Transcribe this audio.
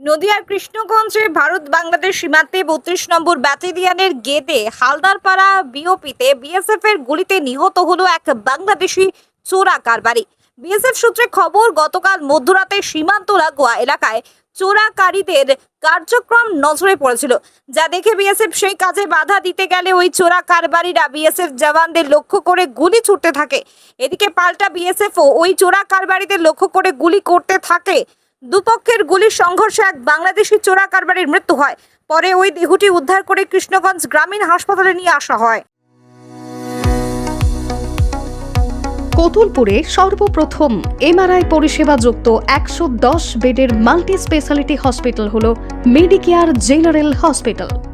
নদিয়ার কৃষ্ণগঞ্জে ভারত বাংলাদেশ সীমান্তে বত্রিশ নম্বর ব্যাটালিয়নের গেটে হালদারপাড়া বিওপিতে বিএসএফ এর গুলিতে নিহত হলো এক বাংলাদেশি চোরা কারবারি। বিএসএফ সূত্রে খবর, গতকাল মধ্যরাতে সীমান্ত লাগোয়া এলাকায় চোরাকারীদের কার্যক্রম নজরে পড়েছিল। যা দেখে বিএসএফ সেই কাজে বাধা দিতে গেলে ওই চোরা কারবারিরা বিএসএফ জওয়ানদের লক্ষ্য করে গুলি ছুটতে থাকে। এদিকে পাল্টা বিএসএফও ওই চোরা কারবারিদের লক্ষ্য করে গুলি করতে থাকে। দুপক্ষের গুলির সংঘর্ষে এক বাংলাদেশি চোরা কারবারির মৃত্যু হয়। পরে ওই দেহটি উদ্ধার করে কৃষ্ণগঞ্জ গ্রামীণ হাসপাতালে নিয়ে আসা হয়। কতুলপুরে সর্বপ্রথম এমআরআই পরিষেবা যুক্ত একশো দশ বেডের মাল্টি স্পেশালিটি হসপিটাল হল মেডিকেয়ার জেনারেল হসপিটাল।